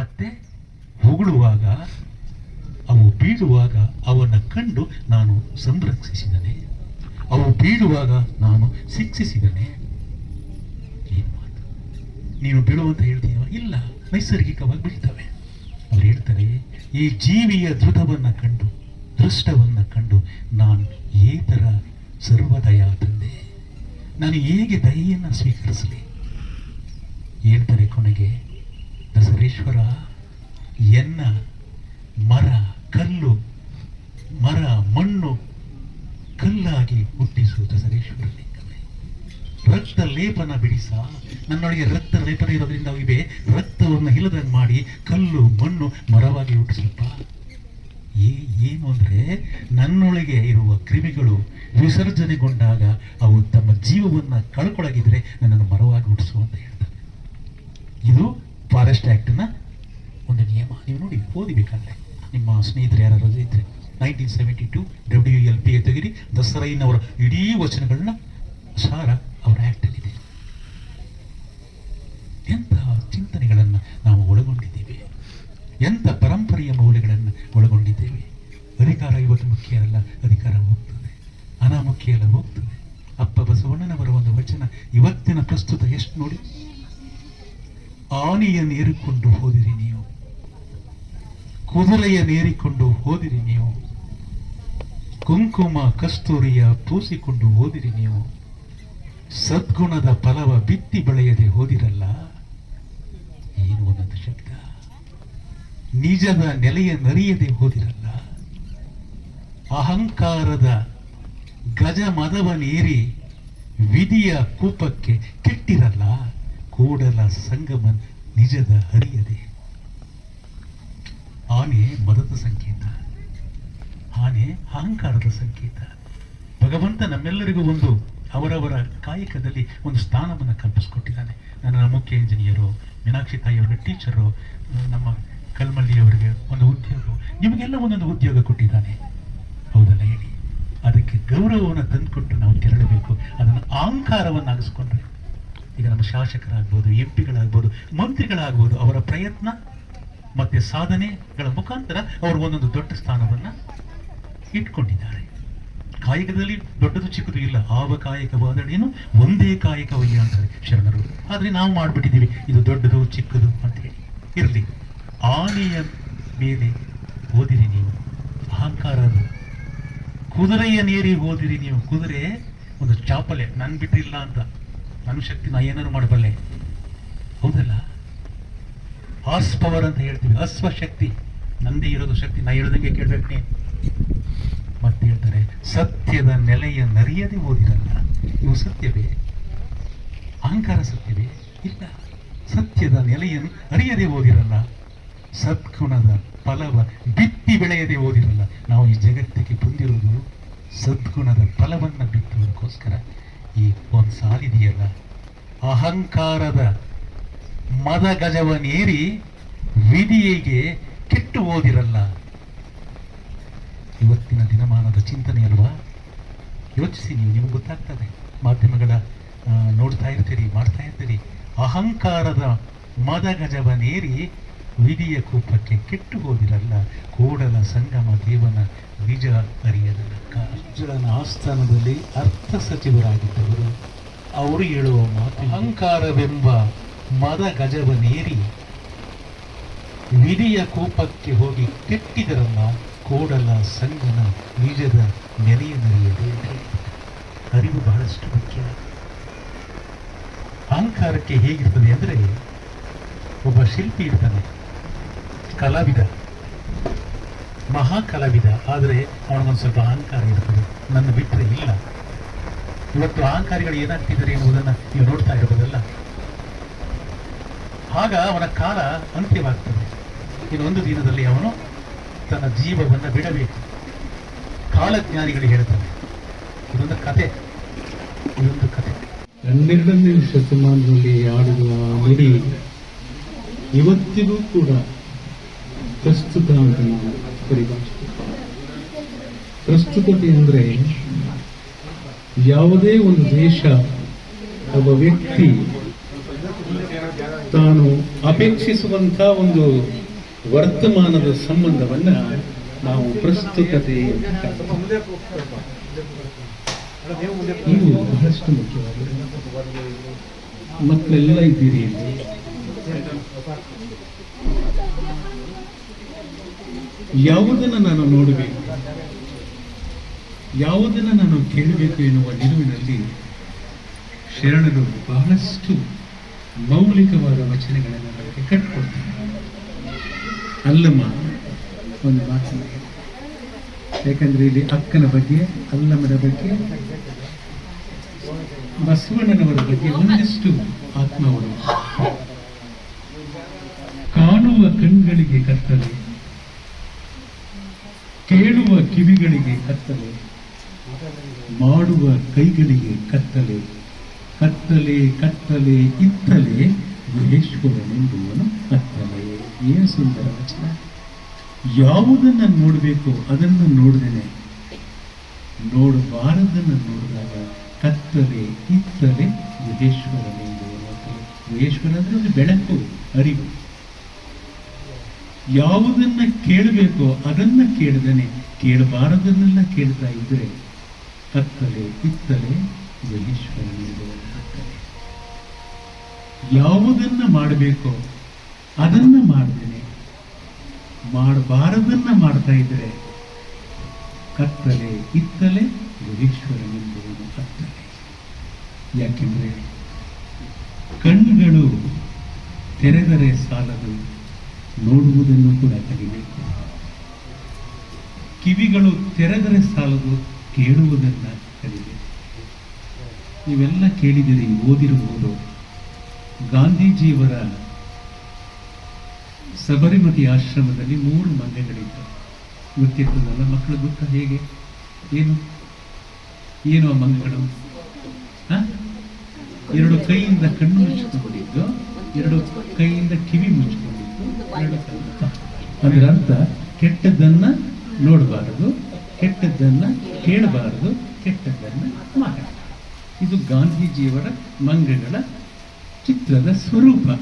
ಮತ್ತೆ ಹೊಗಳುವಾಗ, ಅವು ಬೀಳುವಾಗ ಅವನ್ನ ಕಂಡು ನಾನು ಸಂರಕ್ಷಿಸಿದನೆ. ಅವು ಬೀಳುವಾಗ ನಾನು ಶಿಕ್ಷಿಸಿದನೆ. ಏನು ಮಾತು? ನೀನು ಬೀಳುವಂತ ಹೇಳ್ತೀವ ಇಲ್ಲ, ನೈಸರ್ಗಿಕವಾಗಿ ಬೀಳ್ತವೆ. ಅವ್ರು ಹೇಳ್ತಾರೆ, ಈ ಜೀವಿಯ ಧೃತವನ್ನ ಕಂಡು, ದೃಷ್ಟವನ್ನ ಕಂಡು ನಾನು ಏತರ ಸರ್ವದಯ ತಂದೆ ನಾನು ಹೇಗೆ ದಯೆಯನ್ನು ಸ್ವೀಕರಿಸಲಿ? ಹೇಳ್ತಾರೆ ಕೊನೆಗೆ ದಸರೇಶ್ವರ ಎನ್ನ, ಮರ, ಕಲ್ಲು, ಮರ, ಮಣ್ಣು ಕಲ್ಲಾಗಿ ಹುಟ್ಟಿಸು ದಸರೇಶ್ವರ ಲಿಂಗವೇ. ರಕ್ತ ಲೇಪನ ಬಿಡಿಸ, ನನ್ನೊಳಗೆ ರಕ್ತ ಲೇಪನ ಇರೋದ್ರಿಂದ ಇವೆ. ರಕ್ತವನ್ನು ಇಲ್ಲದಂಗೆ ಮಾಡಿ ಕಲ್ಲು, ಮಣ್ಣು ಮರವಾಗಿ ಹುಟ್ಟಿಸಪ್ಪ. ಏನು ಅಂದರೆ ನನ್ನೊಳಗೆ ಇರುವ ಕ್ರಿಮಿಗಳು ವಿಸರ್ಜನೆಗೊಂಡಾಗ ಅವು ತಮ್ಮ ಜೀವವನ್ನು ಕಳ್ಕೊಳಗಿದ್ರೆ ನನ್ನನ್ನು ಮರವಾಗಿ ಹುಟ್ಟಿಸು ಅಂತ ಹೇಳ್ತಾರೆ. ಇದು ಫಾರೆಸ್ಟ್ ಆ್ಯಕ್ಟ್ನ ಒಂದು ನಿಯಮ. ನೀವು ನೋಡಿ, ಓದಿಬೇಕಾದ್ರೆ. ನಿಮ್ಮ ಸ್ನೇಹಿತರು ಯಾರಾದರೂ ಇದ್ರೆ nineteen seventy two W L P ತೆಗಿರಿ ದಸರೈನವರ ಇಡೀ ವಚನಗಳನ್ನ ಸಾರ ಅವರ ಆ್ಯಕ್ಟಲ್ಲಿದೆ ಎಂಥ ಚಿಂತನೆಗಳನ್ನು ನಾವು ಒಳಗೊಂಡಿದ್ದೇವೆ. ಎಂಥ ಪರಂಪರೆಯ ಮೌಲ್ಯಗಳನ್ನು ಒಳಗೊಂಡಿದ್ದೇವೆ. ಅಧಿಕಾರ ಇವತ್ತು ಮುಖ್ಯ ಅಲ್ಲ, ಅಧಿಕಾರ ಹೋಗ್ತದೆ. ಅನಾಮುಖ್ಯ ಮುಖ್ಯ ಅಲ್ಲ, ಹೋಗ್ತದೆ. ಅಪ್ಪ ಬಸವಣ್ಣನವರ ಒಂದು ವಚನ ಇವತ್ತಿನ ಪ್ರಸ್ತುತ ಎಷ್ಟು ನೋಡಿ? ಆನೆಯನ್ನೇರಿಕೊಂಡು ಹೋದಿರಿ ನೀವು. ಕುದುರೆಯನ್ನು ನೇರಿಕೊಂಡು ಹೋದಿರಿ ನೀವು. ಕುಂಕುಮ ಕಸ್ತೂರಿಯ ಪೂಸಿಕೊಂಡು ಹೋದಿರಿ ನೀವು. ಸದ್ಗುಣದ ಫಲವ ಬಿತ್ತಿ ಬೆಳೆಯದೆ ಹೋದಿರಲ್ಲ. ಏನು ಒಂದೊಂದು ಶಬ್ದ? ನಿಜದ ನೆಲೆಯ ನರಿಯದೆ ಹೋದಿರಲ್ಲ. ಅಹಂಕಾರದ ಗಜ ಮದವನೇರಿ ವಿಧಿಯ ಕೂಪಕ್ಕೆ ಕೆಟ್ಟಿರಲ್ಲ. ಕೂಡಲ ಸಂಗಮ ನಿಜದ ಹರಿಯದೆ. ಆನೆ ಮದದ ಸಂಕೇತ ಆನೆ ಅಹಂಕಾರದ ಸಂಕೇತ. ಭಗವಂತ ನಮ್ಮೆಲ್ಲರಿಗೂ ಒಂದು ಅವರವರ ಕಾಯಕದಲ್ಲಿ ಒಂದು ಸ್ಥಾನವನ್ನು ಕಲ್ಪಿಸ್ಕೊಟ್ಟಿದ್ದಾನೆ. ನನ್ನ ಮುಖ್ಯ ಇಂಜಿನಿಯರು ಮೀನಾಕ್ಷಿ ತಾಯಿಯವರಿಗೆ ಟೀಚರು ನಮ್ಮ ಕಲ್ಮಲ್ಲಿಯವರಿಗೆ ಒಂದು ಉದ್ಯೋಗ, ನಿಮಗೆಲ್ಲ ಒಂದೊಂದು ಉದ್ಯೋಗ ಕೊಟ್ಟಿದ್ದಾನೆ. ಹೌದಲ್ಲ ಹೇಳಿ? ಅದಕ್ಕೆ ಗೌರವವನ್ನು ತಂದುಕೊಟ್ಟು ನಾವು ತೆರಳಬೇಕು. ಅದನ್ನು ಅಹಂಕಾರವನ್ನಾಗಿಸ್ಕೊಂಡ್ರೆ ಈಗ ನಮ್ಮ ಶಾಸಕರಾಗ್ಬೋದು ಎಂ ಪಿಗಳಾಗ್ಬೋದು ಮಂತ್ರಿಗಳಾಗ್ಬೋದು, ಅವರ ಪ್ರಯತ್ನ ಮತ್ತೆ ಸಾಧನೆಗಳ ಮುಖಾಂತರ ಅವರು ಒಂದೊಂದು ದೊಡ್ಡ ಸ್ಥಾನವನ್ನ ಇಟ್ಕೊಂಡಿದ್ದಾರೆ. ಕಾಯಕದಲ್ಲಿ ದೊಡ್ಡದು ಚಿಕ್ಕದು ಇಲ್ಲ. ಆವ ಕಾಯಕವಾದೇನು ಒಂದೇ ಕಾಯಕವಯ್ಯ ಅಂತಾರೆ ಶರಣರು. ಆದ್ರೆ ನಾವು ಮಾಡ್ಬಿಟ್ಟಿದ್ದೀವಿ. ಇದು ದೊಡ್ಡದು, ಚಿಕ್ಕದು ಅಂತ ಹೇಳಿ. ಇರಲಿ. ಆನೆಯ ಮೇಲೆ ಓದಿರಿ ನೀವು. ಅಹಂಕಾರದ ಕುದುರೆಯ ನೀರಿ ಓದಿರಿ ನೀವು. ಕುದುರೆ ಒಂದು ಚಾಪಲೆ ನನ್ ಬಿಟ್ಟಿಲ್ಲ ಅಂತ. ನನ್ನ ಶಕ್ತಿ ನಾ ಏನಾದ್ರು ಮಾಡಬಲ್ಲೆ? ಹೌದಲ್ಲ? ಹಾಸ್ ಪವರ್ ಅಂತ ಹೇಳ್ತೀವಿ. ಅಶ್ವ ಶಕ್ತಿ. ನಂದೇ ಇರೋದು ಶಕ್ತಿ. ನಾ ಹೇಳ್ದಂಗೆ ಕೇಳ್ಬೇಕು ನೀ. ಮತ್ತೆ ಹೇಳ್ತಾರೆ, ಸತ್ಯದ ನೆಲೆಯ ನರಿಯದೆ ಓದಿರಲ್ಲ ಇವು ಸತ್ಯವೇ? ಅಹಂಕಾರ ಸತ್ಯವೇ? ಇಲ್ಲ. ಸತ್ಯದ ನೆಲೆಯನ್ನು ಅರಿಯದೆ ಓದಿರಲ್ಲ ಸದ್ಗುಣದ ಫಲವ ಬಿತ್ತಿ ಬೆಳೆಯದೆ ಓದಿರಲ್ಲ ನಾವು ಈ ಜಗತ್ತಿಗೆ ಬಂದಿರೋದು ಸದ್ಗುಣದ ಫಲವನ್ನು ಬಿತ್ತುವುದಕ್ಕೋಸ್ಕರ. ಈ ಒಂದು ಸಾಲಿದೆಯಲ್ಲ ಅಹಂಕಾರದ ಮದ ಗಜವನೇರಿ ವಿಧಿಯೆಗೆ ಕೆಟ್ಟು ಓದಿರಲ್ಲ ಇವತ್ತಿನ ದಿನಮಾನದ ಚಿಂತನೆ ಅಲ್ವಾ? ಯೋಚಿಸಿ ನೀವು, ನಿಮ್ಗೆ ಗೊತ್ತಾಗ್ತದೆ. ಮಾಧ್ಯಮಗಳ ನೋಡ್ತಾ ಇರ್ತೀರಿ, ಮಾಡ್ತಾ ಇರ್ತೀರಿ. ಅಹಂಕಾರದ ಮದ ಗಜವನೇರಿ ವಿಧಿಯ ಕೂಪಕ್ಕೆ ಕೆಟ್ಟು ಹೋದಿರಲ್ಲ. ಕೂಡಲ ಸಂಗಮ ದೇವನ ನಿಜ ಅರಿಯದ ಅರ್ಜುನನ ಆಸ್ಥಾನದಲ್ಲಿ ಅರ್ಥ ಸಚಿವರಾಗಿದ್ದವರು. ಅವರು ಹೇಳುವ ಮಾತು ಅಹಂಕಾರವೆಂಬ ಮದ ಗಜವನೇರಿ ವಿಧಿಯ ಕೋಪಕ್ಕೆ ಹೋಗಿ ಕೆಟ್ಟಿದರಲ್ಲ ಕೋಡಲ ಸಂಗನ ನಿಜದ ನೆಲೆಯ ನರಿಯದೆ ಅಂತ ಅರಿವು ಬಹಳಷ್ಟು ಮುಖ್ಯ. ಅಹಂಕಾರಕ್ಕೆ ಹೇಗಿರ್ತದೆ ಅಂದರೆ ಒಬ್ಬ ಶಿಲ್ಪಿ ಇರ್ತಾನೆ, ಕಲಾವಿದ. ಮಹಾ ಕಲಾವಿದ ಆದರೆ ಅವನಿಗೊಂದು ಸ್ವಲ್ಪ ಅಹಂಕಾರ ಇರ್ತದೆ ನನ್ನ ಬಿಟ್ಟರೆ ಇಲ್ಲ. ಇವತ್ತು ಅಹಂಕಾರಿಗಳು ಏನಾಗ್ತಿದ್ದಾರೆ ಎನ್ನುವುದನ್ನು ನೀವು ನೋಡ್ತಾ ಇರಬಹುದಲ್ಲ ಆಗ ಅವನ ಕಾಲ ಅಂತ್ಯವಾಗ್ತದೆ. ಇನ್ನೊಂದು ದಿನದಲ್ಲಿ ಅವನು ತನ್ನ ಜೀವವನ್ನು ಬಿಡಬೇಕು. ಕಾಲಜ್ಞಾನಿಗಳು ಹೇಳ್ತಾರೆ. ಇದೊಂದು ಕತೆ. ಇದೊಂದು ಕತೆ. ಹನ್ನೆರಡನೇ ಶತಮಾನದಲ್ಲಿ ಆಡುವ ನುಡಿ ಇವತ್ತಿಗೂ ಕೂಡ ಪ್ರಸ್ತುತ ಅಂತ ನಾವು ಪರಿಭಾಷಿಸುತ್ತೇವೆ ಪ್ರಸ್ತುತತೆ ಅಂದ್ರೆ ಯಾವುದೇ ಒಂದು ದೇಶ ಒಬ್ಬ ವ್ಯಕ್ತಿ ತಾನು ಅಪೇಕ್ಷಿಸುವಂಥ ಒಂದು ವರ್ತಮಾನದ ಸಂಬಂಧವನ್ನ ನಾವು ಪ್ರಸ್ತುತತೆ. ಇವು ಬಹಳಷ್ಟು ಮುಖ್ಯವಾಗಿದೆ ಮಕ್ಕಳೆಲ್ಲ ಇದ್ದೀರಿ ಇಲ್ಲಿ ಯಾವುದನ್ನು ನಾನು ನೋಡಬೇಕು? ಯಾವುದನ್ನು ನಾನು ಕೇಳಬೇಕು ಎನ್ನುವ ನಿಲುವಿನಲ್ಲಿ ಶರಣರು ಬಹಳಷ್ಟು ಮೌಲಿಕವಾದ ವಚನಗಳನ್ನು ನಮಗೆ ಕಟ್ಟಿಕೊಡ್ತಾರೆ. ಅಲ್ಲಮ್ಮ, ಒಂದು ಮಾತು ಯಾಕಂದರೆ ಇಲ್ಲಿ ಅಕ್ಕನ ಬಗ್ಗೆ, ಅಲ್ಲಮ್ಮನ ಬಗ್ಗೆ, ಬಸವಣ್ಣನವರ ಬಗ್ಗೆ ಒಂದಿಷ್ಟು ಆತ್ಮವರು ಕಾಣುವ ಕಣ್ಗಳಿಗೆ ಕೇಳುವ ಕಿವಿಗಳಿಗೆ ಕತ್ತಲೆ, ಮಾಡುವ ಕೈಗಳಿಗೆ ಕತ್ತಲೆ ಕತ್ತಲೆ ಕತ್ತಲೆ ಇತ್ತಲೆ ಮಹೇಶ್ವರನೆಂಬುವನು ಕತ್ತಲೆ. ಏನು ಸುಂದರ ವಚನ? ಯಾವುದನ್ನು ನೋಡಬೇಕು ಅದನ್ನು ನೋಡಿದೇನೆ. ನೋಡಬಾರದನ್ನು ನೋಡಿದಾಗ ಕತ್ತಲೆ ಇತ್ತಲೆ ಮಹೇಶ್ವರನೆಂಬುವನು ಮಹೇಶ್ವರ ಅಂದರೆ ಒಂದು ಬೆಳಕು, ಅರಿವು. ಯಾವುದನ್ನು ಕೇಳಬೇಕೋ ಅದನ್ನು ಕೇಳದೇನೆ. ಕೇಳಬಾರದನ್ನೆಲ್ಲ ಕೇಳ್ತಾ ಇದ್ರೆ ಕತ್ತಲೆ ಗುಹೇಶ್ವರನೆಂಬುವನು ಕತ್ತಲೆ. ಯಾವುದನ್ನ ಮಾಡಬೇಕೋ ಅದನ್ನ ಮಾಡ್ತೇನೆ. ಮಾಡಬಾರದನ್ನ ಮಾಡ್ತಾ ಇದ್ರೆ ಕತ್ತಲೆ ಇತ್ತಲೆ ಗುಹೇಶ್ವರನೆಂಬುವನು ಕತ್ತಲೆ. ಯಾಕೆಂದ್ರೆ ಕಣ್ಣುಗಳು ತೆರೆದರೆ ಸಾಲದು, ನೋಡುವುದನ್ನು ಕೂಡ ಕಲಿಬೇಕು ಕಿವಿಗಳು ತೆರೆದರೆ ಸಾಲದು ಕೇಳುವುದನ್ನ ಕಲಿಬೇಕು ನೀವೆಲ್ಲ ಕೇಳಿದಿರಿ ಓದಿರಬಹುದು. ಗಾಂಧೀಜಿಯವರ ಸಬರಿಮತಿ ಆಶ್ರಮದಲ್ಲಿ ಮೂರು ಮಂಗಗಳಿದ್ದವು ಗೊತ್ತಿರ್ತದಲ್ಲ ಮಕ್ಕಳ ದುಃಖ ಹೇಗೆ? ಏನು? ಏನು ಆ ಮಂಗಗಳು? ಎರಡು ಕೈಯಿಂದ ಕಣ್ಣು ಮುಚ್ಚಿಕೊಂಡಿದ್ದು, ಎರಡು ಕೈಯಿಂದ ಕಿವಿ ಮುಚ್ಚಿಕೊಂಡಿದ್ದು. ಅದರ ಅರ್ಥ, ಕೆಟ್ಟದ್ದನ್ನ ನೋಡಬಾರದು, ಕೆಟ್ಟದ್ದನ್ನು ಕೇಳಬಾರದು, ಕೆಟ್ಟದ್ದನ್ನು ಮಾತಾಡಬಾರದು. ಇದು ಗಾಂಧೀಜಿಯವರ ಮಂಗಗಳ ಚಿತ್ರದ ಸ್ವರೂಪ.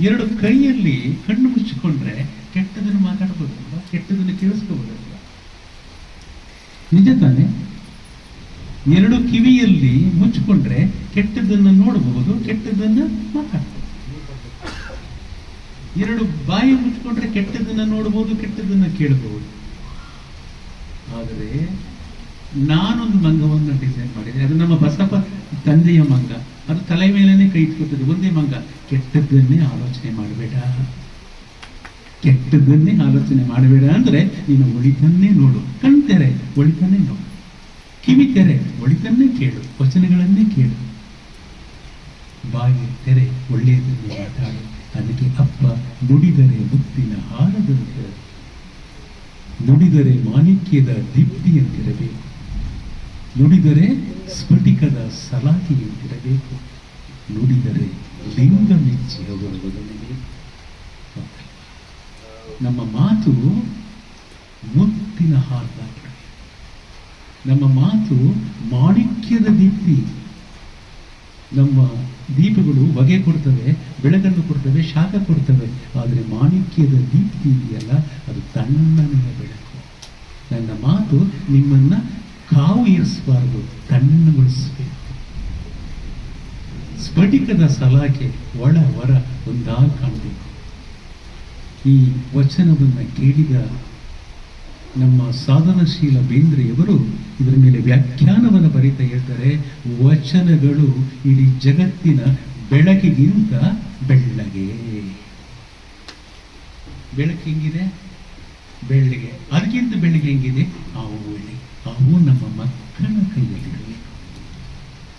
ಎರಡು ಕೈಯಲ್ಲಿ ಕಣ್ಣು ಮುಚ್ಚಿಕೊಂಡ್ರೆ ಕೆಟ್ಟದನ್ನು ಮಾತಾಡಬಹುದಲ್ವಾ? ಕೆಟ್ಟದನ್ನು ಕೇಳಿಸ್ಕೋಬಹುದಲ್ವಾ? ನಿಜ ತಾನೆ. ಎರಡು ಕಿವಿಯಲ್ಲಿ ಮುಚ್ಚಿಕೊಂಡ್ರೆ ಕೆಟ್ಟದ್ದನ್ನು ನೋಡಬಹುದು ಕೆಟ್ಟದನ್ನ ಮಾತಾಡಬಹುದು. ಎರಡು ಬಾಯಿ ಮುಚ್ಚಿಕೊಂಡ್ರೆ ಕೆಟ್ಟದನ್ನ ನೋಡಬಹುದು ಕೆಟ್ಟದನ್ನ ಕೇಳಬಹುದು ಆದರೆ, ನಾನೊಂದು ಮಂಗವನ್ನು ಡಿಸೈನ್ ಮಾಡಿದೆ. ಅದು ನಮ್ಮ ಬಸಪ್ಪ ತಂದೆಯ ಮಂಗ. ಅದು ತಲೆ ಮೇಲೇ ಕೈ ಇಟ್ಕೊತದೆ. ಒಂದೇ ಮಂಗ. ಕೆಟ್ಟದ್ದನ್ನೇ ಆಲೋಚನೆ ಮಾಡಬೇಡ. ಕೆಟ್ಟದ್ದನ್ನೇ ಆಲೋಚನೆ ಮಾಡಬೇಡ ಅಂದ್ರೆ ನೀನು ಒಳಿತನ್ನೇ ನೋಡು. ಕಣ್ತೆರೆ, ಒಳಿತನ್ನೇ ನೋಡು. ಕಿವಿ ತೆರೆ ಒಳಿತನ್ನೇ ಕೇಳು. ವಚನಗಳನ್ನೇ ಕೇಳು. ಬಾಯಿ ತೆರೆ, ಒಳ್ಳೆಯದನ್ನು ಮಾತಾಡು. ಅದಕ್ಕೆ ಅಪ್ಪ ನುಡಿದರೆ ಮುತ್ತಿನ ಹಾರದಂತಿರಬೇಕು ನುಡಿದರೆ ಮಾಣಿಕ್ಯದ ದೀಪ್ತಿಯಂತಿರಬೇಕು. ನುಡಿದರೆ ಸ್ಫಟಿಕದ ಸಲಾಕೆಯಂತಿರಬೇಕು. ನುಡಿದರೆ ಲಿಂಗ ಮೆಚ್ಚಿ ನಮ್ಮ ಮಾತು ಮುತ್ತಿನ ಹಾರದಾಗಿರಬೇಕು ನಮ್ಮ ಮಾತು ಮಾಣಿಕ್ಯದ ದೀಪ್ತಿ. ನಮ್ಮ ದೀಪಗಳು ಹೊಗೆ ಕೊಡ್ತವೆ, ಬೆಳಕನ್ನು ಕೊಡ್ತವೆ, ಶಾಖ ಕೊಡ್ತವೆ. ಆದರೆ ಮಾಣಿಕ್ಯದ ದೀಪ್ತಿ ಇದೆಯಲ್ಲ, ಅದು ತಣ್ಣನೆಯ ಬೆಳಕು. ನನ್ನ ಮಾತು ನಿಮ್ಮನ್ನ ಕಾವು ಇರಿಸಬಾರದು ತಣ್ಣಗೊಳಿಸಬೇಕು. ಸ್ಫಟಿಕದ ಸಲಾಕೆ ಒಳ ಹೊರ ಒಂದಾಗಿ ಕಾಣಬೇಕು. ಈ ವಚನವನ್ನು ಕೇಳಿದ ನಮ್ಮ ಸಾಧನಶೀಲ ಬೇಂದ್ರೆಯವರು ಇದರ ಮೇಲೆ ವ್ಯಾಖ್ಯಾನವನ್ನು ಬರೀತಾ ಹೇಳ್ತಾರೆ, ವಚನಗಳು ಇಡೀ ಜಗತ್ತಿನ ಬೆಳಕಿಗಿಂತ ಬೆಳ್ಳಗೆ. ಬೆಳಕು ಹೆಂಗಿದೆ? ಬೆಳ್ಳಿಗೆ. ಅದಕ್ಕಿಂತ ಬೆಳ್ಳಿಗೆ ಹೆಂಗಿದೆ? ಅವು ಬೆಳ್ಳಿ. ಅವು ನಮ್ಮ ಮಕ್ಕಳ ಕೈಯಲ್ಲಿರಬೇಕು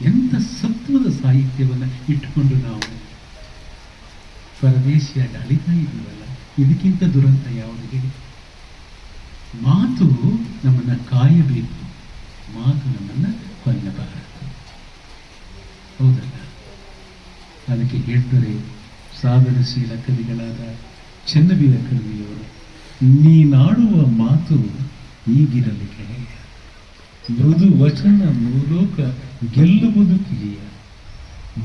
ಎಂಥ ಸತ್ವದ ಸಾಹಿತ್ಯವನ್ನು ಇಟ್ಟುಕೊಂಡು ನಾವು ಪರದೇಶಿಯಾಗಿ ಅಳಿತಾ ಇದ್ದೀವಲ್ಲ, ಇದಕ್ಕಿಂತ ದುರಂತ ಯಾವುದಿದೆ ಮಾತು ನಮ್ಮನ್ನ ಕಾಯಬೇಕು. ಮಾತು ನಮ್ಮನ್ನ ಕೊಲ್ಲಬಾರದು ಹೌದಲ್ಲ? ಅದಕ್ಕೆ ಹೇಳ್ತಾರೆ ಸಾಧನಶೀಲ ಕವಿಗಳಾದ ಚನ್ನವೀರ ಕವಿಯವರು ನೀನಾಡುವ ಮಾತು ಈಗಿರಲಿ ಗೆಳೆಯ. ಮೃದು ವಚನ ಮೂಲೋಕ ಗೆಲ್ಲುವುದು ಕಿರಿಯ.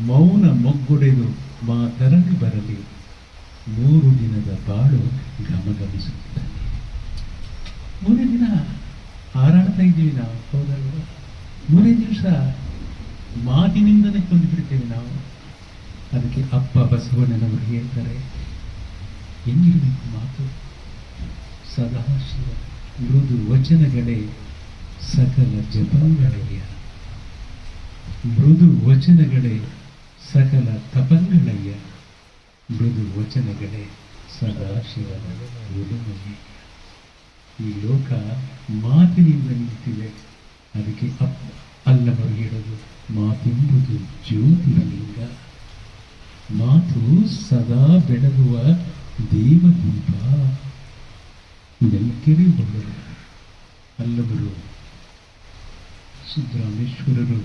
ಮೌನ ಮೊಗ್ಗೊಡೆದು ಮಾತರಳಿ ಬರಲಿ. ಮೂರು ದಿನದ ಬಾಳು ಗಮಗಮಿಸುತ್ತದೆ. ಮೂರೇ ದಿನ ಹಾರಾಡ್ತಾ ಇದ್ದೀವಿ ನಾವು. ಹೌದಲ್ವ ಮೂರೇ ದಿವಸ ಮಾತಿನಿಂದನೇ ಕೊಂದು ಬಿಡ್ತೇವೆ ನಾವು. ಅದಕ್ಕೆ ಅಪ್ಪ ಬಸವಣ್ಣನವರು ಹೇಳ್ತಾರೆ, ಹೆಂಗಿರಬೇಕು ಮಾತು? ಸದಾಶಿವ ಮೃದು ವಚನಗಳೇ ಸಕಲ ಜಪಂಗಳಯ್ಯ ಮೃದು ವಚನಗಳೇ ಸಕಲ ತಪಂಗಳಯ್ಯ ಮೃದು ವಚನಗಳೇ ಸದಾಶಿವನ ಉಡುಮಯ್ಯ ಈ ಲೋಕ ಮಾತಿನಿಂದ ನಿಂತಿದೆ. ಅದಕ್ಕೆ ಅಪ್ಪ ಅಲ್ಲವರು ಹೇಳೋದು, ಮಾತೆಂಬುದು ಜ್ಯೋತಿರ್ಲಿಂಗ. ಮಾತು ಸದಾ ಬೆಳಗುವ ದೇವದೀಪ. ನೆಲಕೆರೆ ಬಂದರು ಅಲ್ಲವರು ಸಿದ್ದರಾಮೇಶ್ವರರು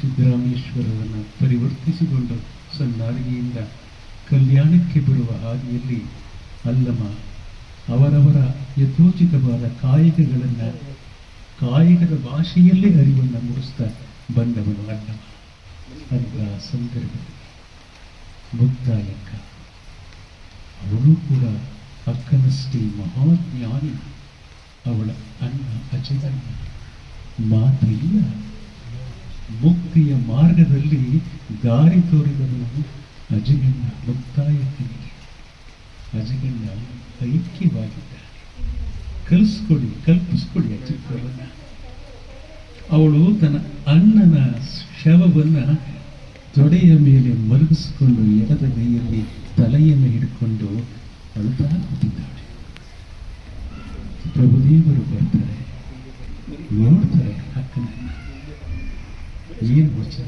ಸಿದ್ದರಾಮೇಶ್ವರರನ್ನು ಪರಿವರ್ತಿಸಿಕೊಂಡು ಸನ್ನಾರಿಗೆಯಿಂದ ಕಲ್ಯಾಣಕ್ಕೆ ಬರುವ ಹಾದಿಯಲ್ಲಿ ಅಲ್ಲಮ ಅವರವರ ಯಥೋಚಿತವಾದ ಕಾಯಕಗಳನ್ನು ಕಾಯಕದ ಭಾಷೆಯಲ್ಲೇ ಅರಿವನ್ನು ಮೂಡಿಸ್ತಾ ಬಂದವನು ಅಣ್ಣ ಅಂತಹ ಸಂದರ್ಭದಲ್ಲಿ ಮುಕ್ತಾಯಕ್ಕ ಅವಳು ಕೂಡ ಅಕ್ಕನಷ್ಟೇ ಮಹಾಜ್ಞಾನಿ. ಅವಳ ಅಣ್ಣ ಅಜಗಣ್ಣ ಮಾತಿಲ್ಲ ಮುಕ್ತಿಯ ಮಾರ್ಗದಲ್ಲಿ ದಾರಿ ತೋರಿದವನು ಅಜಗಣ್ಣ ಮುಕ್ತಾಯಕ್ಕನಿಗೆ ಅಜಗಣ್ಣ ಐಕ್ಯವಾಗಿದ್ದಾನೆ ಕಲಿಸ್ಕೊಡಿ, ಕಲ್ಪಿಸ್ಕೊಡಿ ಆ ಚಿತ್ರವನ್ನ. ಅವಳು ತನ್ನ ಅಣ್ಣನ ಶವವನ್ನ ತೊಡೆಯ ಮೇಲೆ ಮಲಗಿಸಿಕೊಂಡು ಎಡದ ಕೈಯಲ್ಲಿ ತಲೆಯನ್ನು ಹಿಡ್ಕೊಂಡು ಅಳುತ್ತಾ ಕೂತಿದ್ದಾಳೆ. ಪ್ರಭುದೇವರು ಬರ್ತಾರೆ. ನೋಡ್ತಾರೆ ಅಕ್ಕನನ್ನ. ಏನು ವಚನ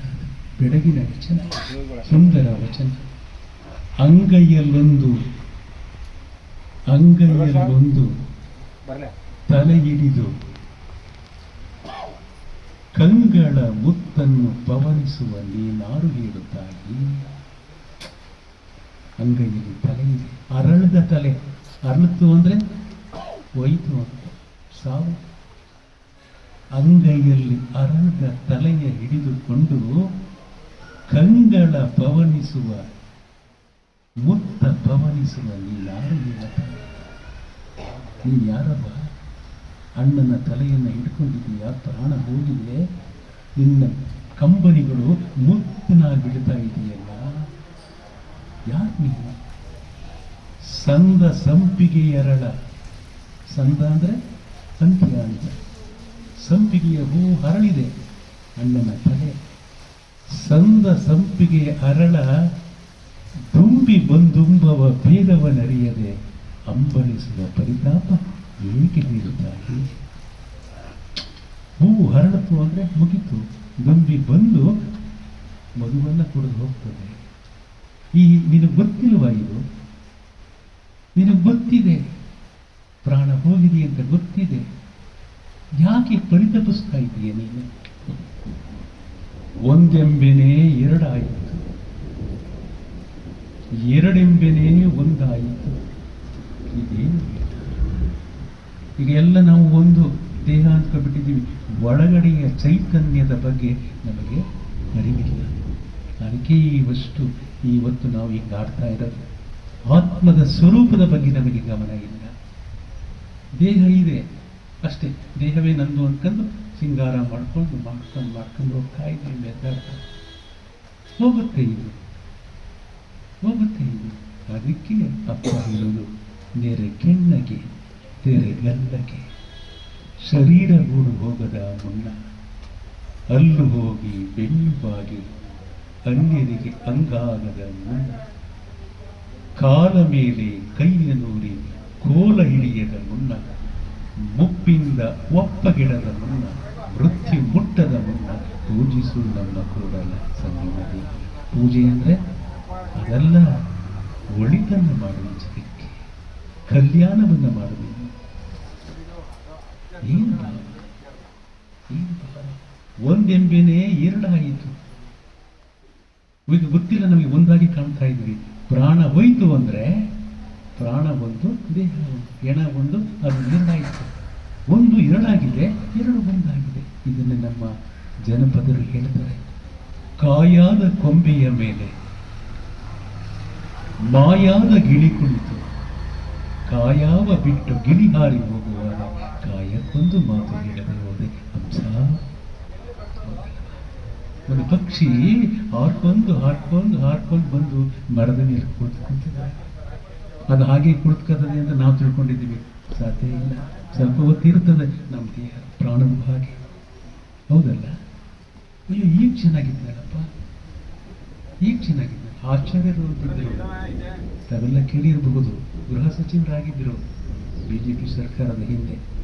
ಬೆಳಗಿನ ವಚನ? ಸುಂದರ ವಚನ. ಅಂಗೈಯಲ್ಲೊಂದು ಅಂಗೈಯಲ್ಲೊಂದು ತಲೆ ಹಿಡಿದು ಕಂಗಳ ಮುತ್ತನ್ನು ಪವನಿಸುವ ನೀನಾರು ಹೇಳುತ್ತಾಗಿ ಅಂಗೈಯಲ್ಲಿ ತಲೆ ಇದೆ ಅರಳದ ತಲೆ. ಅರಳಿತು ಅಂದ್ರೆ ಹೋಯ್ತು ಅಂತ ಸಾವು. ಅಂಗೈಯಲ್ಲಿ ಅರಳದ ತಲೆಯ ಹಿಡಿದುಕೊಂಡು ಕಂಗಳ ಪವನಿಸುವ ಮುತ್ತ ಪವನಿಸುವಲ್ಲಿ ಯಾರು ಹೇಳುತ್ತಾಗಿ ನೀನು ಯಾರಪ್ಪ ಅಣ್ಣನ ತಲೆಯನ್ನು ಹಿಡ್ಕೊಂಡಿದ್ದೀಯ? ಪ್ರಾಣ ಹೋಗಿದೆ? ನಿನ್ನ ಕಂಬನಿಗಳು ಮುತ್ತಿನಾಗಿ ಬಿಡ್ತಾ ಇದೆಯಲ್ಲ? ಯಾರು ನೀನು? ಸಂದ ಸಂಪಿಗೆ ಎರಳ. ಸಂದ ಅಂದರೆ ಸಂಖ್ಯೆ ಅಂತ. ಸಂಪಿಗೆಯ ಹೂ ಹರಳಿದೆ. ಅಣ್ಣನ ತಲೆ. ಸಂದ ಸಂಪಿಗೆಯ ಅರಳ. ತುಂಬಿ ಬಂದುಂಬವ ಭೇದವನರಿಯದೆ ಅಂಬರಿಸುವ ಪರಿತಾಪ ಏಕೆ ಬೀರುತ್ತಾಗಿ ಹೂವು ಹರಳತು ಅಂದ್ರೆ ಮುಗಿತು. ದುಂಬಿ ಬಂದು ಮಗುವನ್ನ ಕುಡಿದು ಹೋಗ್ತದೆ. ಈ ನಿನಗೆ ಗೊತ್ತಿಲ್ವಾ ಇದು? ನಿನಗೆ ಗೊತ್ತಿದೆ. ಪ್ರಾಣ ಹೋಗಿದೆ ಅಂತ ಗೊತ್ತಿದೆ. ಯಾಕೆ ಪರಿತಪಿಸ್ತಾ ಇದೆಯಾ ನೀನು? ಒಂದೆಂಬೆನೇ ಎರಡಾಯಿತು. ಎರಡೆಂಬೆನೇ ಒಂದಾಯಿತು. ಇದೇನು ಈಗ ಎಲ್ಲ ನಾವು ಒಂದು ದೇಹ ಅಂದ್ಕೊಂಡ್ಬಿಟ್ಟಿದ್ದೀವಿ. ಒಳಗಡೆಯ ಚೈತನ್ಯದ ಬಗ್ಗೆ ನಮಗೆ ಅರಿವಿಲ್ಲ. ಅದಕ್ಕೆ ಇವಷ್ಟು ಇವತ್ತು ನಾವು ಹಿಂಗೆ ಆಡ್ತಾ ಇರೋದು. ಆತ್ಮದ ಸ್ವರೂಪದ ಬಗ್ಗೆ ನಮಗೆ ಗಮನ ಇಲ್ಲ. ದೇಹ ಇದೆ. ಅಷ್ಟೇ, ದೇಹವೇ ನಂದು ಅನ್ಕೊಂಡು ಸಿಂಗಾರ ಮಾಡ್ಕೊಂಡು ಮಾಡ್ಕೊಂಡು ಮಾಡ್ಕೊಂಡು ಹೋಗ್ತಾ ಇದ್ದೀವಿ ಹೋಗುತ್ತೆ ಇದು. ಹೋಗುತ್ತೆ ಅದಕ್ಕೆ ಅಪ್ಪ ಹೇಳೋದು ನೆರೆ ಕೆಣ್ಣಗೆ, ತೆರೆ ಗಲ್ಲಗೆ ಶರೀರ ಗೂಡು ಹೋಗದ ಮುನ್ನ, ಅಲ್ಲು ಹೋಗಿ ಬೆನ್ನು ಬಾಗಿ ಅನ್ಯರಿಗೆ ಅಂಗಾಗದ ಮುನ್ನ, ಕಾಲ ಮೇಲೆ ಕೈಯ ನೂರಿ ಕೋಲ ಹಿಡಿಯದ ಮುನ್ನ, ಮುಪ್ಪಿಂದ ಒಪ್ಪಗಿಡದ ಮುನ್ನ ಮೃತ್ಯು ಮುಟ್ಟದ ಮುನ್ನ ಪೂಜಿಸು ನಮ್ಮ ಕೂಡಲ ಸಂಗಮದಿ ಪೂಜೆ ಅಂದ್ರೆ? ಅದೆಲ್ಲ ಒಳಿತನ್ನು ಮಾಡುವ ಜಗಕ್ಕೆ, ಕಲ್ಯಾಣವನ್ನು ಮಾಡುವುದು ಏನು? ಒಂದೆಂಬೆನೇ ಎರಡಾಯಿತು. ಇದು ಗೊತ್ತಿಲ್ಲ, ನಮಗೆ ಒಂದಾಗಿ ಕಾಣ್ತಾ ಇದ್ವಿ. ಪ್ರಾಣ ಹೋಯ್ತು ಅಂದ್ರೆ, ಪ್ರಾಣ ಒಂದು, ದೇಹ ಎಣ ಒಂದು, ಅದು ಎರಡಾಯಿತು. ಒಂದು ಎರಡಾಗಿದೆ, ಎರಡು ಒಂದಾಗಿದೆ. ಇದನ್ನು ನಮ್ಮ ಜನಪದರು ಹೇಳ್ತಾರೆ. ಕಾಯಾದ ಕೊಂಬೆಯ ಮೇಲೆ ಮಾಯಾದ ಗಿಳಿ ಕುಳಿತು, ಕಾಯಾವ ಬಿಟ್ಟು ಗಿಳಿ ಹಾರಿ ಹೋಗುವಾಗ ಕಾಯಕ್ಕೊಂದು ಮಾತು ಹೇಳದೆ ಹೋದೆ ಹಂಸ. ಒಂದು ಪಕ್ಷಿ ಹಾರ್ಕೊಂಡು ಹಾರ್ಕೊಂಡು ಹಾರ್ಕೊಂಡು ಬಂದು ಮರದ ಮೇಲೆ ಕುಳಿತುಕೊಂತಿದೆ ಅದು ಹಾಗೆ ಕುಳಿತುಕೊಳ್ತದೆ ಅಂತ ನಾವು ತಿಳ್ಕೊಂಡಿದ್ದೀವಿ. ಸಾಧ್ಯ ಇಲ್ಲ. ಸ್ವಲ್ಪ ಹೊತ್ತಿರ್ತದೆ ನಮ್ಮ ದೇಹ ಪ್ರಾಣದ ಹಾಗೆ. ಹೌದಲ್ಲ? ಅಯ್ಯೋ, ಈಗ ಚೆನ್ನಾಗಿದ್ದಾರಪ್ಪ ಈಗ ಚೆನ್ನಾಗಿದ್ದಾರೆ ಆಚಾರ್ಯರು ತಾವೆಲ್ಲ ಕೇಳಿರಬಹುದು. ಗೃಹ ಸಚಿವರಾಗಿದ್ದರು ಬಿಜೆಪಿ ಸರ್ಕಾರದ ಹಿಂದೆ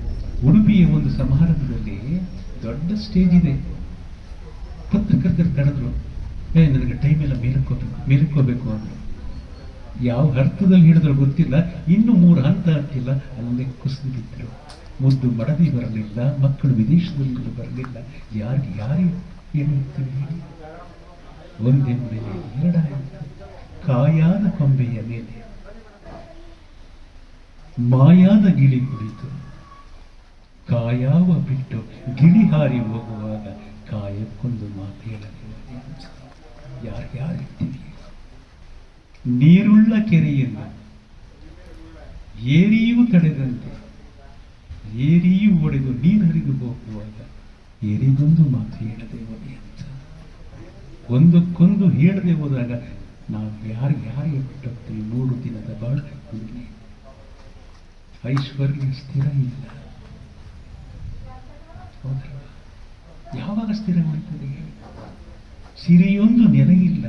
ಉಡುಪಿಯ ಒಂದು ಸಮಾರಂಭದಲ್ಲಿ ದೊಡ್ಡ ಸ್ಟೇಜ್ ಇದೆ. ಪತ್ರಕರ್ತರು ಕರೆದ್ರು, ಏ, ನನಗೆ ಟೈಮ್ ಎಲ್ಲ ಮೇಲಕ್ಕೋಬೇಕು ಮೇಲಕ್ಕೋಬೇಕು ಅಂದ್ರು. ಯಾವ ಅರ್ಥದಲ್ಲಿ ಹೇಳಿದ್ರು ಗೊತ್ತಿಲ್ಲ. ಇನ್ನು ಮೂರು ಹಂತ ಹತ್ತಿಲ್ಲ ಅಲ್ಲೇ ಕುಸಿದು ಬಿದ್ದರು ಮುದ್ದು ಮಡದಿ ಬರಲಿಲ್ಲ. ಮಕ್ಕಳು ವಿದೇಶದಲ್ಲಿ ಬರಲಿಲ್ಲ. ಯಾರಿಗೆ ಯಾರಿಗೆ ಏನು ಹೇಳ್ತೀವಿ ಮೇಲೆ ಎರಡಾಯಿತು. ಕಾಯಾದ ಕೊಂಬೆಯ ಮೇಲೆ. ಮಾಯಾದ ಗಿಳಿ ಕುಳಿತು. ಕಾಯಾವ ಬಿಟ್ಟು ಗಿಳಿ ಹಾರಿ ಹೋಗುವಾಗ ಕಾಯಕ್ಕೊಂದು ಮಾತು ಹೇಳದೆ ಯಾರು ಯಾರು ಇರ್ತೀವಿ ನೀರುಳ್ಳ ಕೆರೆಯನ್ನು ಏರಿಯೂ ತಡೆದಂತೆ, ಏರಿಯೂ ಒಡೆದು ನೀರು ಹರಿದು ಹೋಗುವಾಗ ಏರಿಗೊಂದು ಮಾತು ಹೇಳದೆ ಅಂತ ಒಂದಕ್ಕೊಂದು ಹೇಳದೆ ಹೋದಾಗ ನಾವು ಯಾರು ಯಾರಿಗೆ ಬಿಟ್ಟೋಗ್ತೀವಿ ಮೂರು ದಿನದ ಬಾಳ ಐಶ್ವರ್ಯ ಸ್ಥಿರ ಇಲ್ಲ. ಯಾವಾಗ ಸ್ಥಿರ ಮಾಡ್ತದೆ? ಸಿರಿಯೊಂದು ನೆಲೆಯಿಲ್ಲ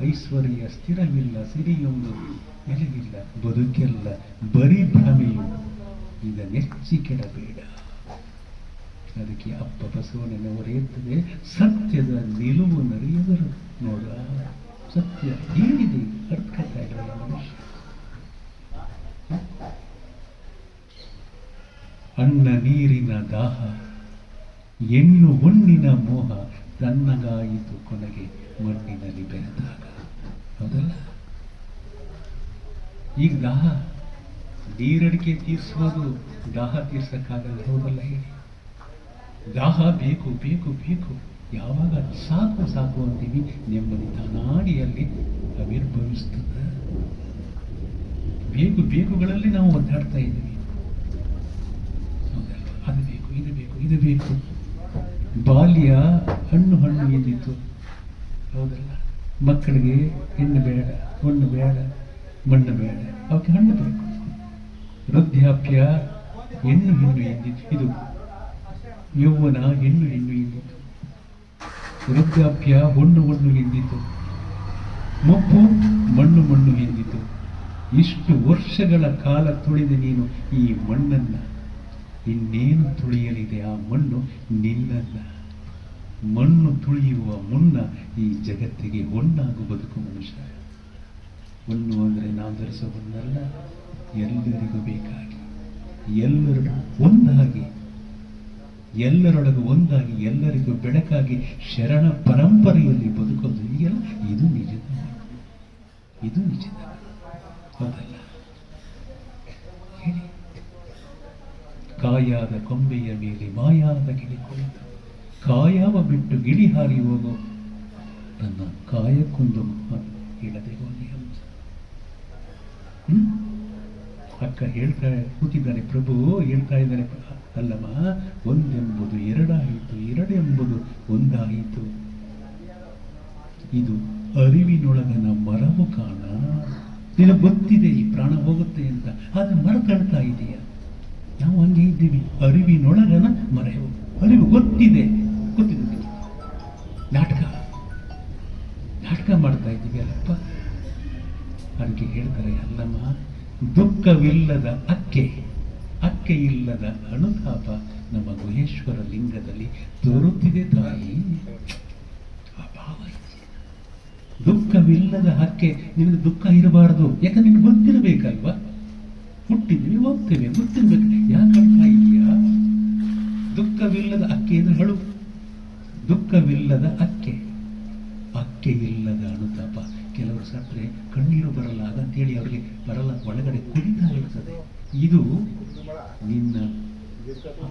ಐಶ್ವರ್ಯ ಸ್ಥಿರವಿಲ್ಲ, ಸಿರಿಯೊಂದು ನೆಲೆಯಿಲ್ಲ. ಬದುಕೆಲ್ಲ ಬರೀ ಭ್ರಮೆಯು ಈಗ ನೆಚ್ಚಿ ಕೆಡಬೇಡ. ಅದಕ್ಕೆ ಅಪ್ಪ ಬಸವಣ್ಣನವರು ಎತ್ತದೆ ಸತ್ಯದ ನಿಲುವು ನರಿಯದರು. ನೋಡ ಸತ್ಯ ಏನಿದೆ ಅರ್ಥ ಇರಲ್ಲ ಅನ್ನ ನೀರಿನ ದಾಹ, ಹೆಣ್ಣು ಹೊಣ್ಣಿನ ಮೋಹ, ತನ್ನಗಾಯಿತು ಕೊನೆಗೆ ಮಣ್ಣಿನಲ್ಲಿ ಬೆರೆದಾಗ ಹೌದಲ್ಲ? ಈಗ ದಾಹ, ನೀರಡಿಕೆ ತೀರಿಸೋದು ದಾಹ ತೀರ್ಸಕ್ಕಾಗಲ್ಲ, ಹೌದಲ್ಲ ಹೇಳಿ? ದಾಹ ಬೇಕು ಬೇಕು ಬೇಕು. ಯಾವಾಗ ಸಾಕು ಸಾಕು ಅಂತೀವಿ. ನೆಮ್ಮದಿ ತಾನಾಡಿಯಲ್ಲಿ ಆವಿರ್ಭವಿಸ್ತದೆ ಬೇಕು, ಬೇಕುಗಳಲ್ಲಿ ನಾವು ಒದ್ದಾಡ್ತಾ ಇದ್ದೀವಿ. ಅದು ಬೇಕು, ಇದು ಬೇಕು ಇದು ಬೇಕು. ಬಾಲ್ಯ ಹಣ್ಣು ಹಣ್ಣು ಎಂದಿತ್ತು ಹೌದಲ್ಲ? ಮಕ್ಕಳಿಗೆ ಹೆಣ್ಣು ಬೇಡ ಹಣ್ಣು ಬೇಡ, ಮಣ್ಣು ಬೇಡ. ಅವಕ್ಕೆ ಹಣ್ಣು ಬೇಕು. ವೃದ್ಧಾಪ್ಯ, ಹೆಣ್ಣು ಹೆಣ್ಣು ಎಂದಿತ್ತು ಇದು ಯೌವನ ಹೆಣ್ಣು ಹೆಣ್ಣು ಎಂದಿತು. ವೃದ್ಧಾಪ್ಯ ಹೊಣ್ಣು ಹೊಣ್ಣು ಎಂದಿತು. ಮಬ್ಬು ಮಣ್ಣು ಮಣ್ಣು ಎಂದಿತು. ಇಷ್ಟು ವರ್ಷಗಳ ಕಾಲ ತುಳಿದ ನೀನು ಈ ಮಣ್ಣನ್ನ. ಇನ್ನೇನು ತುಳಿಯಲಿದೆ ಆ ಮಣ್ಣು? ನಿನ್ನಲ್ಲ ಮಣ್ಣು ತುಳಿಯುವ ಮುನ್ನ ಈ ಜಗತ್ತಿಗೆ ಹೊಣ್ಣಾಗು ಬದುಕು ಮನುಷ್ಯ. ಹೊಣ್ಣು ಅಂದರೆ ನಾವು ಧರಿಸೋ ಹೊಣ್ಣಲ್ಲ ಎಲ್ಲರಿಗೂ ಬೇಕಾಗಿ. ಎಲ್ಲರೂ ಒಂದಾಗಿ ಎಲ್ಲರೊಳಗೂ ಒಂದಾಗಿ, ಎಲ್ಲರಿಗೂ ಬೆಳಕಾಗಿ, ಶರಣ ಪರಂಪರೆಯಲ್ಲಿ ಬದುಕೋದು ಇದೆಯಲ್ಲ? ಇದು ನಿಜದ ಇದು ನಿಜದ ಹೌದಲ್ಲ? ಕಾಯಾದ ಕೊಂಬೆಯ ಮೇಲೆ ಮಾಯಾದ ಗಿಳಿ ಕುಳಿತು ಕಾಯವ ಬಿಟ್ಟು ಗಿಳಿ ಹಾರಿ ಹೋಗೋ ನನ್ನ ಕಾಯಕ್ಕೊಂದು ಹೇಳದೆ ಹೋಗಿ? ಅಕ್ಕ ಹೇಳ್ತಾ ಕೂತಿದ್ದಾರೆ ಪ್ರಭು, ಹೇಳ್ತಾ ಇದ್ದಾನೆ ಅಲ್ಲಮ್ಮ, ಒಂದೆಂಬುದು ಎರಡಾಯಿತು, ಎರಡೆಂಬುದು ಒಂದಾಯಿತು. ಇದು ಅರಿವಿನೊಳಗನ ಮರವು ಕಾಣ. ನಿನ ಗೊತ್ತಿದೆ, ಈ ಪ್ರಾಣ ಹೋಗುತ್ತೆ ಅಂತ. ಆದ್ರೆ ಮರ ಕಾಣ್ತಾ ಇದೆಯಾ? ನಾವು ಹಂಗೆ ಇದ್ದೀವಿ. ಅರಿವಿನೊಳಗನ ಮರೆವು. ಅರಿವು ಗೊತ್ತಿದೆ. ಗೊತ್ತಿದೆ. ನಾಟಕ. ನಾಟಕ ಮಾಡ್ತಾ ಇದ್ದೀವಿ ಅಲ್ಲಪ್ಪ. ಅದಕ್ಕೆ ಹೇಳ್ತಾರೆ, ಅಲ್ಲಮ್ಮ, ದುಃಖವಿಲ್ಲದ ಅಕ್ಕೆ. ಅಕ್ಕೆ ಇಲ್ಲದ ಅನುತಾಪ ನಮ್ಮ ಗುಹೇಶ್ವರ ಲಿಂಗದಲ್ಲಿ ತೋರುತ್ತಿದೆ ತಾಯಿ. ದುಃಖವಿಲ್ಲದ ಹಕ್ಕೆ ನಿಮಗೆ ದುಃಖ ಇರಬಾರದು. ಯಾಕಂದ್ರೆ ನಿಮ್ಗೆ ಗೊತ್ತಿರಬೇಕಲ್ವಾ? ಹುಟ್ಟಿದ್ವಿ ಹೋಗ್ತೇವೆ, ಗೊತ್ತಿರ್ಬೇಕು. ಯಾಕೆ ಅಳ್ತಾ ಇದೆಯಾ ದುಃಖವಿಲ್ಲದ ಅಕ್ಕೆ ಅಂದ್ರೆ ಹಳು. ದುಃಖವಿಲ್ಲದ ಅಕ್ಕೆ. ಅಕ್ಕೆ ಇಲ್ಲದ ಅನುತಾಪ. ಕೆಲವರು ಸತ್ರೆ ಕಣ್ಣೀರು ಬರಲ್ಲ ಹಾಗಂತೇಳಿ ಅವರಿಗೆ ಬರಲ್ಲ ಒಳಗಡೆ ಕುಡಿತಾ ಇರ್ತದೆ. ಇದು ನಿನ್ನ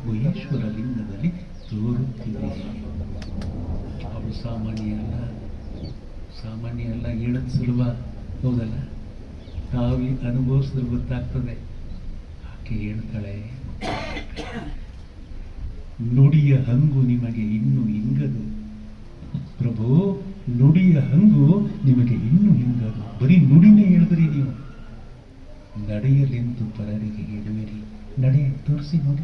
ಮಹೇಶ್ವರ ಲಿಂಗದಲ್ಲಿ ತೋರುತ್ತಿದೆ ಅವಳು ಸಾಮಾನ್ಯ ಅಲ್ಲ ಸಾಮಾನ್ಯ ಅಲ್ಲ ಹೇಳೋದು ಸುಲಭ ಹೌದಲ್ಲ? ತಾವಿ ಅನುಭವಿಸಿದ್ರೆ ಗೊತ್ತಾಗ್ತದೆ. ಆಕೆ ಹೇಳ್ತಾಳೆ, ನುಡಿಯ ಹಂಗು ನಿಮಗೆ ಇನ್ನು ಹಿಂಗದು ಪ್ರಭು, ನುಡಿಯ ಹಂಗು ನಿಮಗೆ ಇನ್ನು ಹಿಂಗದು ಬರೀ ನುಡಿನೇ ಹೇಳಿದ್ರಿ ನೀವು. ನಡೆಯಲೆಂದು ಪರರಿಗೆ ಹೇಳುವಿರಿ ನಡೆ ತೋರಿಸಿ ನೋಡಿ.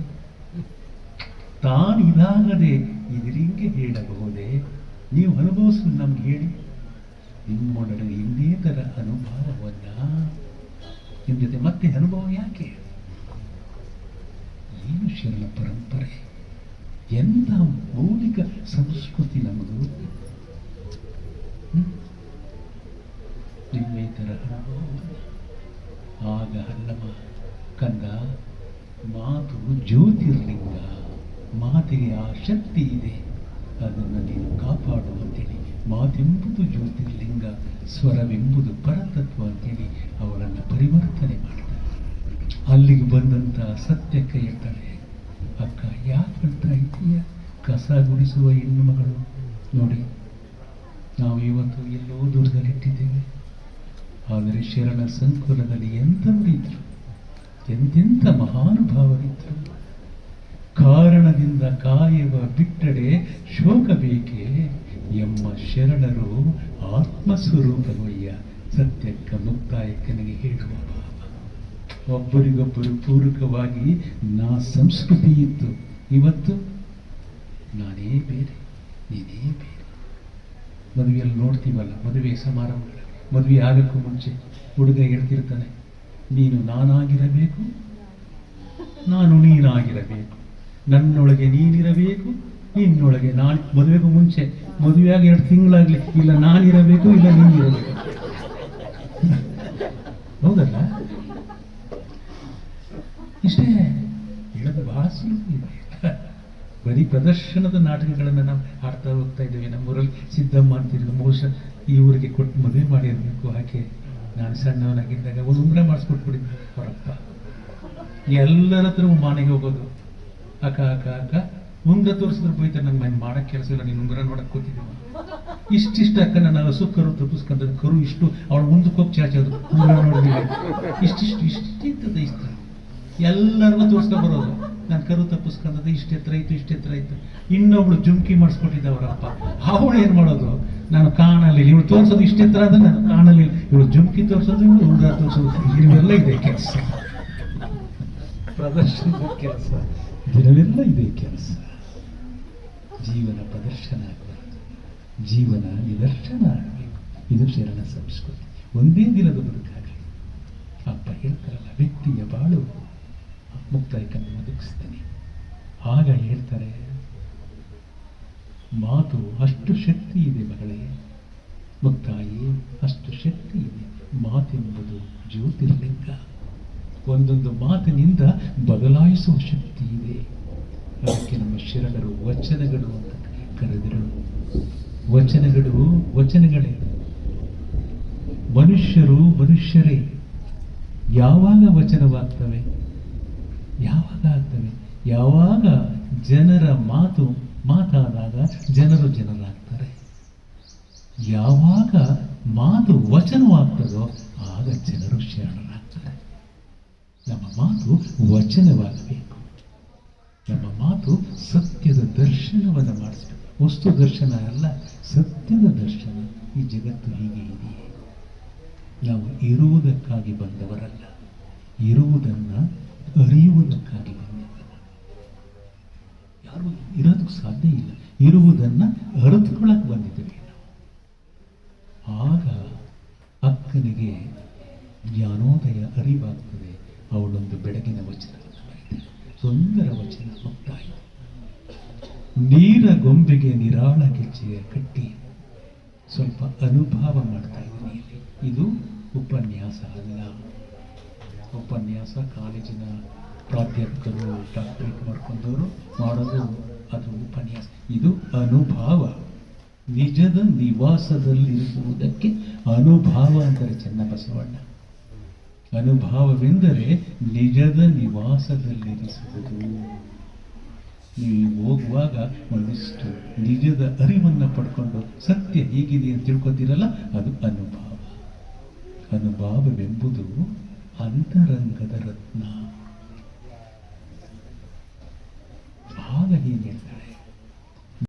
ತಾನಿದಾಗದೆ ಇದರಿಂಗೆ ಹೇಳಬಹುದೇ? ನೀವು ಅನುಭವಿಸಲು ನಮ್ಗೆ ಹೇಳಿ. ನಿಮ್ಮೊಡನೆ ಇನ್ನೇ ಥರ ಅನುಭವವನ್ನ ನಿಮ್ಮ ಜೊತೆ ಮತ್ತೆ ಅನುಭವ ಯಾಕೆ? ಏನು ಶರಣ ಪರಂಪರೆ? ಎಂಥ ಮೌಲಿಕ ಸಂಸ್ಕೃತಿ ನಮ್ಮದು ಥರ ಅನುಭವವನ್ನ ಆಗ ಅಲ್ಲಮ್ಮ, ಕಂದ ಮಾತು ಜ್ಯೋತಿರ್ಲಿಂಗ ಮಾತಿಗೆ ಆ ಶಕ್ತಿ ಇದೆ. ಅದನ್ನು ನೀನು ಕಾಪಾಡು ಅಂತೇಳಿ ಮಾತೆಂಬುದು ಜ್ಯೋತಿರ್ಲಿಂಗ, ಸ್ವರವೆಂಬುದು ಪರತತ್ವ ಅಂತೇಳಿ ಅವಳನ್ನು ಪರಿವರ್ತನೆ ಮಾಡ್ತಾರೆ ಅಲ್ಲಿಗೆ ಬಂದಂಥ ಸತ್ಯಕ್ಕೆ ಹೇಳ್ತಾಳೆ ಅಕ್ಕ ಯಾಕೆ ಹೇಳ್ತಾ ಕಸ ಗುಡಿಸುವ ಹೆಣ್ಣು ಮಗಳು. ನೋಡಿ, ನಾವು ಇವತ್ತು ಎಲ್ಲೋ ದೂರದಲ್ಲಿಟ್ಟಿದ್ದೇವೆ. ಆದರೆ ಶರಣ ಸಂಕುಲದಲ್ಲಿ ಎಂಥವರಿದ್ರು ಎಂತೆಂಥ ಮಹಾನುಭಾವವಿತ್ತು ಕಾರಣದಿಂದ ಕಾಯುವ ಬಿಟ್ಟರೆ ಶೋಕ ಬೇಕೆ? ಎಂಬ ಶರಣರು ಆತ್ಮಸ್ವರೂಪವಯ್ಯ ಸತ್ಯಕ್ಕ ಮುಕ್ತಾಯಕ್ಕನಿಗೆ ಹೇಳುವ ಭಾವ. ಒಬ್ಬರಿಗೊಬ್ಬರು ಪೂರಕವಾಗಿ ನಾ ಸಂಸ್ಕೃತಿ ಇತ್ತು. ಇವತ್ತು ನಾನೇ ಬೇರೆ, ನೀನೇ ಬೇರೆ. ಮದುವೆಯಲ್ಲಿ ನೋಡ್ತೀವಲ್ಲ, ಮದುವೆ ಸಮಾರಂಭಗಳಲ್ಲಿ. ಮದುವೆ ಆಗಕ್ಕೂ ಮುಂಚೆ ಹುಡುಗ ಹೇಳ್ತಿರ್ತಾನೆ ನೀನು ನಾನಾಗಿರಬೇಕು. ನಾನು ನೀನಾಗಿರಬೇಕು. ನನ್ನೊಳಗೆ ನೀನಿರಬೇಕು. ನಿನ್ನೊಳಗೆ ನಾನು ಮದುವೆಗೂ ಮುಂಚೆ, ಮದುವೆಯಾಗಿ ಎರಡು ತಿಂಗಳಾಗ್ಲಿ, ಇಲ್ಲ ನಾನಿರಬೇಕು, ಇಲ್ಲ ನೀನಿರಬೇಕು ಹೌದಲ್ಲ? ಇಷ್ಟೇ, ಹೇಳೋದು ಬಹಳ ಬರೀ ಪ್ರದರ್ಶನದ ನಾಟಕಗಳನ್ನು ನಾವು ಹಾಡ್ತಾ ಹೋಗ್ತಾ ಇದ್ದೇವೆ. ನಮ್ಮೂರಲ್ಲಿ ಸಿದ್ದಮ್ಮ ಅಂತಿದ್ರು ಬಹುಶಃ ಈ ಊರಿಗೆ ಕೊಟ್ಟು ಮದುವೆ ಮಾಡಿರಬೇಕು. ಆಕೆ ನಾನು ಸಣ್ಣವನಾಗಿದ್ದಾಗ ಒಂದು ಉಂಗ್ರೆ ಮಾಡಿಸ್ಕೊಟ್ಬಿಟ್ಟಿದ್ದೆ ಅವರಪ್ಪ ಎಲ್ಲರ ಹತ್ರ ಮನೆಗೆ ಹೋಗೋದು. ಅಕ್ಕ ಅಕ್ಕ ಅಕ್ಕ ಉಂಗ್ರ ತೋರಿಸಿದ್ರೆ ಬೈತಾರೆ, ನಂಗೆ ಮನೆ ಮಾಡಕ್ಕೆ ಕೆಲಸ ಇಲ್ಲ, ನೀನು ಉಂಗ್ರ ನೋಡಕ್ಕೆ ಕೂತಿದ್ದೀನಿ ಇಷ್ಟಿಷ್ಟ ಅಕ್ಕ ನನ್ನ ಹಸು ಕರು ತಪ್ಪಿಸ್ಕೊಂಡ್ರೆ, ಕರು ಇಷ್ಟು, ಅವಳು ಮುಂದಕ್ಕೆ ಹೋಗಿ ಚಾಚೋದು ಉಂಗ್ರ ನೋಡಿದ್ವಿ ಇಷ್ಟಿಷ್ಟು ಇಷ್ಟಿರ್ತದೆ ಇಷ್ಟ ಎಲ್ಲರಿಗೂ ತೋರಿಸ್ಕೊಂಡು ಬರೋದು. ನಾನು ಕರು ತಪ್ಪಿಸ್ಕೊಂಡದ್ದು ಇಷ್ಟು ಎತ್ತರ ಇತ್ತು ಇಷ್ಟು ಎತ್ತರ ಇತ್ತು ಇನ್ನೊಬ್ಳು ಜುಮ್ಕಿ ಮಾಡಿಸ್ಕೊಟ್ಟಿದ್ದ ಅವರಪ್ಪ ಅವಳು ಏನು ಮಾಡೋದು? ನಾನು ಕಾಣಲಿಲ್ಲ. ಇವಳು ತೋರಿಸೋದು ಇಷ್ಟೇ ಎತ್ತರ ಅದನ್ನು ನಾನು ಕಾಣಲಿಲ್ಲ. ಇವಳು ಜುಮ್ಕಿ ತೋರಿಸೋದು ಇವಳು ಉಂಗ್ರ ತೋರಿಸೋದು ಇವೆಲ್ಲ ಇದೆ ಕೆಲಸ. ಪ್ರದರ್ಶನದ ಕೆಲಸ. ದಿನವೆಲ್ಲ ಇದೆ ಕೆಲಸ. ಜೀವನ ಪ್ರದರ್ಶನ ಆಗಬಾರ್ದು ಜೀವನ ನಿದರ್ಶನ ಆಗಬೇಕು. ಇದು ಶರಣ ಸಂಸ್ಕೃತಿ. ಒಂದೇ ದಿನದ ಬದುಕಾಗಲಿ. ಅಪ್ಪ ಹೇಳ್ತಾರಲ್ಲ ವ್ಯಕ್ತಿಯ ಬಾಳು ಮುಕ್ತಾಯಕನ್ನು ಒದಗಿಸ್ತಾನೆ ಆಗ ಹೇಳ್ತಾರೆ ಮಾತು ಅಷ್ಟು ಶಕ್ತಿ ಇದೆ ಮಗಳೇ. ಮುಕ್ತಾಯಿ, ಅಷ್ಟು ಶಕ್ತಿ ಇದೆ. ಮಾತೆಂಬುದು ಜ್ಯೋತಿರ್ಲಿಂಗ. ಒಂದೊಂದು ಮಾತಿನಿಂದ ಬದಲಾಯಿಸುವ ಶಕ್ತಿ ಇದೆ. ಅದಕ್ಕೆ ನಮ್ಮ ಶರಣರು ವಚನಗಳು ಅಂತ ಕರೆದರು ವಚನಗಳು ವಚನಗಳೇ. ಮನುಷ್ಯರು ಮನುಷ್ಯರೇ. ಯಾವಾಗ ವಚನವಾಗ್ತವೆ? ಯಾವಾಗ ಆಗ್ತವೆ? ಯಾವಾಗ ಜನರ ಮಾತು ಮಾತಾದಾಗ ಜನರು ಜನರಾಗ್ತಾರೆ. ಯಾವಾಗ ಮಾತು ವಚನವಾಗ್ತದೋ ಆಗ ಜನರು ಶರಣರಾಗ್ತಾರೆ. ನಮ್ಮ ಮಾತು ವಚನವಾಗಬೇಕು. ನಮ್ಮ ಮಾತು ಸತ್ಯದ ದರ್ಶನವನ್ನು ಮಾಡಿಸಬೇಕು. ವಸ್ತು ದರ್ಶನ ಅಲ್ಲ, ಸತ್ಯದ ದರ್ಶನ. ಈ ಜಗತ್ತು ಹೀಗೆ ಇದೆಯೇ? ನಾವು ಇರುವುದಕ್ಕಾಗಿ ಬಂದವರಲ್ಲ. ಇರುವುದನ್ನು ಅರಿಯುವುದಕ್ಕಾಗಿ ಯಾರು ಇರೋದಕ್ಕೆ ಸಾಧ್ಯ ಇಲ್ಲ. ಇರುವುದನ್ನು ಅರಿತುಕೊಳ್ಳಕ್ಕೆ ಬಂದಿದ್ದೇವೆ. ಆಗ ಅಕ್ಕನಿಗೆ ಜ್ಞಾನೋದಯ ಅರಿವಾಗ್ತದೆ. ಅವಳೊಂದು ಬೆಳಗಿನ ವಚನ ಸುಂದರ ವಚನ ಮುಕ್ತಾಯ. ನೀರ ಗೊಂಬೆಗೆ ನಿರಾಳ ಗೆಜ್ಜೆಯ ಕಟ್ಟಿ. ಸ್ವಲ್ಪ ಅನುಭವ ಮಾಡ್ತಾ ಇದ್ದೀನಿ ಇದು ಉಪನ್ಯಾಸ ಅಲ್ಲ. ಉಪನ್ಯಾಸ ಕಾಲೇಜಿನ ಪ್ರಾಧ್ಯಾಪಕರು ಡಾಕ್ಟರೇಟ್ ಮಾಡ್ಕೊಂಡವರು ಮಾಡೋದು ಅದು ಉಪನ್ಯಾಸ. ಇದು ಅನುಭವ. ನಿಜದ ನಿವಾಸದಲ್ಲಿರುವುದಕ್ಕೆ ಅನುಭವ ಅಂತಾರೆ ಚನ್ನಬಸವಣ್ಣ. ಅನುಭವವೆಂದರೆ ನಿಜದ ನಿವಾಸದಲ್ಲಿರಿಸುವುದು. ನೀವು ಹೋಗುವಾಗ ಒಂದಿಷ್ಟು ನಿಜದ ಅರಿವನ್ನು ಪಡ್ಕೊಂಡು ಸತ್ಯ ಹೀಗಿದೆ ಅಂತ ತಿಳ್ಕೊತೀರಲ್ಲ, ಅದು ಅನುಭವ. ಅನುಭವವೆಂಬುದು ಅಂತರಂಗದ ರತ್ನ. ಆಗ ಹೀಗೆ ಹೇಳ್ತಾರೆ